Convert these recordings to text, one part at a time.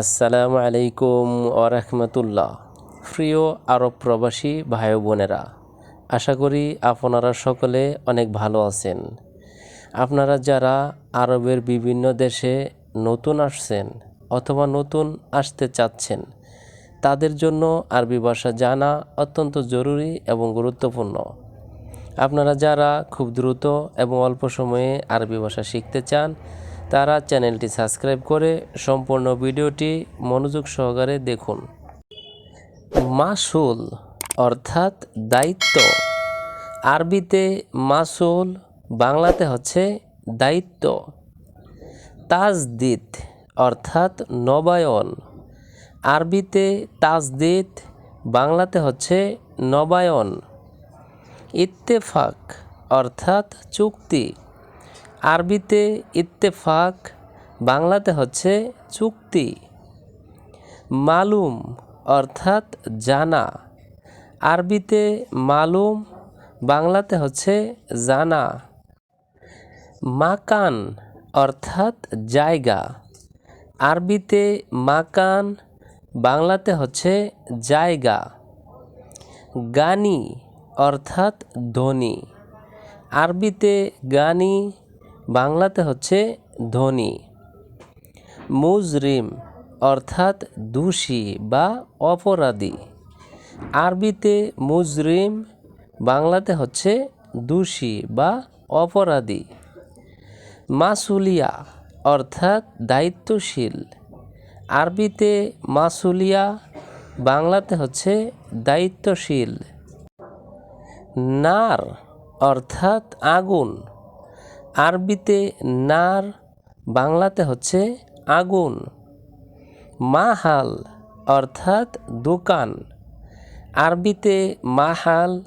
আসসালামু আলাইকুম ওরহমতুল্লাহ। প্রিয় আরব প্রবাসী ভাই বোনেরা, আশা করি আপনারা সকলে অনেক ভালো আছেন। আপনারা যারা আরবের বিভিন্ন দেশে নতুন আসছেন অথবা নতুন আসতে চাচ্ছেন, তাদের জন্য আরবি ভাষা জানা অত্যন্ত জরুরি এবং গুরুত্বপূর্ণ। আপনারা যারা খুব দ্রুত এবং অল্প সময়ে আরবি ভাষা শিখতে চান তারা চ্যানেলটি সাবস্ক্রাইব করে সম্পূর্ণ ভিডিওটি মনোযোগ সহকারে দেখুন। মাসুল, অর্থাৎ দায়িত্ব। আরবিতে মাসুল, বাংলাতে হচ্ছে দায়িত্ব। তাজদিদ, অর্থাৎ নবায়ন। আরবিতে তাজদিদ, বাংলাতে হচ্ছে নবায়ন। ইত্তেফাক, অর্থাৎ চুক্তি। আরবিতে ইত্তেফাক, বাংলাতে হচ্ছে চুক্তি। মালুম অর্থাৎ জানা। আরবিতে মালুম, বাংলাতে হচ্ছে জানা। মাকান অর্থাৎ জায়গা। আরবিতে মাকান, বাংলাতে হচ্ছে জায়গা। গানি অর্থাৎ ধনী আরবিতে গানি বাংলাতে হচ্ছে ধনী, মুজরিম অর্থাৎ দোষী বা অপরাধী। আরবিতে মুজরিম, বাংলাতে হচ্ছে দোষী বা অপরাধী। মাসুলিয়া অর্থাৎ দায়িত্বশীল। আরবিতে মাসুলিয়া, বাংলাতে হচ্ছে দায়িত্বশীল। নার অর্থাৎ আগুন। আরবিতে নার, বাংলাতে হচ্ছে আগুন। মাহাল অর্থাৎ দোকান। আরবিতে মাহাল,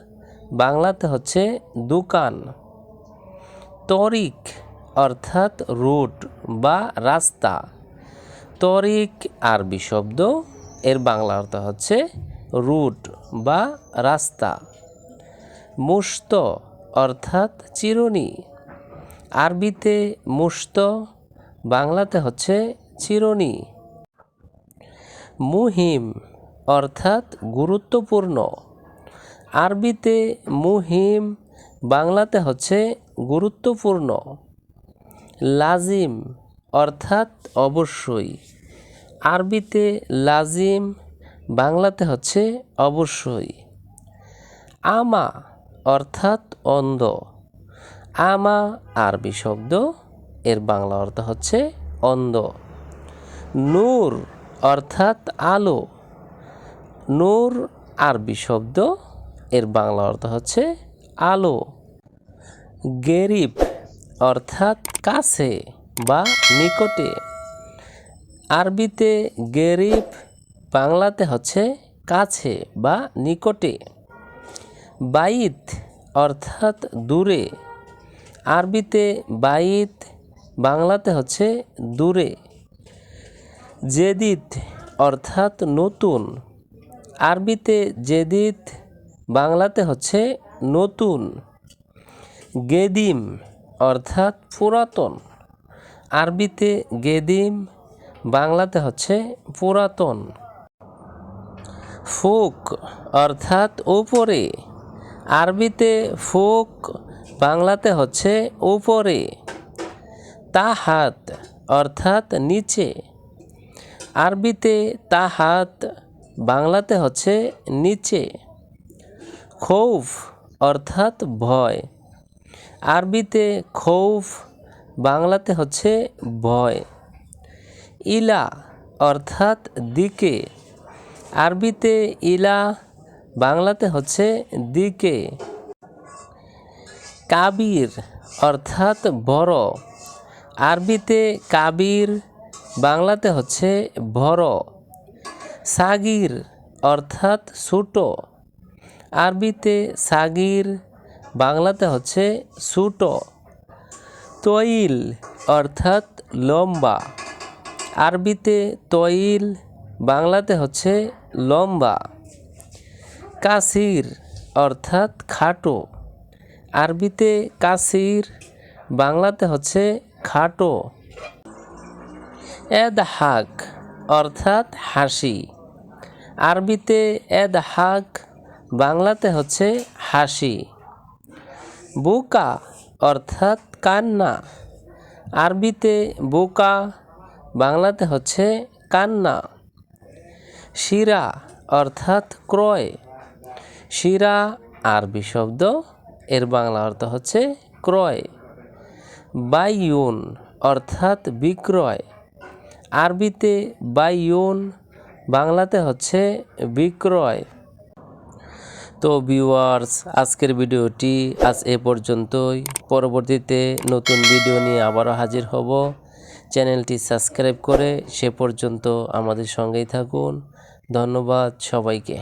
বাংলাতে হচ্ছে দোকান। তরিক অর্থাৎ রুট বা রাস্তা। তরিক আরবি শব্দ, এর বাংলা অর্থ হচ্ছে রুট বা রাস্তা। মুস্ত অর্থাৎ চিরুনি। আরবিতে মুস্ত বাংলাতে হচ্ছে চিরুনি। মুহিম অর্থাৎ গুরুত্বপূর্ণ। আরবিতে মুহিম, বাংলাতে হচ্ছে গুরুত্বপূর্ণ। লাজিম অর্থাৎ অবশ্যই। আরবিতে লাজিম, বাংলাতে হচ্ছে অবশ্যই। আমা অর্থাৎ অন্ধ। আমা, আরবি শব্দ, এর বাংলা অর্থ হচ্ছে অন্ধ। নূর অর্থাৎ আলো। নূর, আরবি শব্দ, এর বাংলা অর্থ হচ্ছে আলো। গেরিব অর্থাৎ কাছে বা নিকটে। আরবিতে গেরিব বাংলাতে হচ্ছে কাছে বা নিকটে। বাইত অর্থাৎ দূরে। আরবিতে বাইত, বাংলাতে হচ্ছে দূরে। জেদিদ অর্থাৎ নতুন। আরবিতে জেদিদ বাংলাতে হচ্ছে নতুন। গেদিম অর্থাৎ পুরাতন। আরবিতে গেদিম, বাংলাতে হচ্ছে পুরাতন। ফুক অর্থাৎ উপরে। আরবিতে ফুক বাংলাতে হচ্ছে উপরে। তাহাত অর্থাৎ নিচে। আরবিতে তাহাত, বাংলাতে হচ্ছে নিচে। খৌফ অর্থাৎ ভয়। আরবিতে খৌফ, বাংলাতে হচ্ছে ভয়। ইলা অর্থাৎ দিকে। আরবিতে ইলা, বাংলাতে হচ্ছে দিকে। কাবির, অর্থাৎ বড়। আরবিতে কাবির, বাংলাতে হচ্ছে বড়। সাগির, অর্থাৎ ছোট। আরবিতে সাগির, বাংলাতে হচ্ছে ছোট। তৈল, অর্থাৎ লম্বা। আরবিতে তৈল, বাংলাতে হচ্ছে লম্বা। কাসির, অর্থাৎ খাটো। আরবিতে কাসির, বাংলাতে হচ্ছে খাটো। এদ হাক অর্থাৎ হাসি। আরবিতে এদ হাক বাংলাতে হচ্ছে হাসি। বুকা অর্থাৎ কান্না। আরবিতে বোকা, বাংলাতে হচ্ছে কান্না। শিরা অর্থাৎ ক্রয়। শিরা আরবি শব্দ এর বাংলা অর্থ হচ্ছে ক্রয়, বাইয়ুন অর্থাৎ বিক্রয়। আরবিতে বাইয়ুন বাংলাতে হচ্ছে বিক্রয়। তো ভিউয়ার্স, আজকের ভিডিওটি আজ এ পর্যন্তই। পরবর্তীতে নতুন ভিডিও নিয়ে আবারও হাজির হব। চ্যানেলটি সাবস্ক্রাইব করে সে পর্যন্ত আমাদের সঙ্গেই থাকুন। ধন্যবাদ সবাইকে।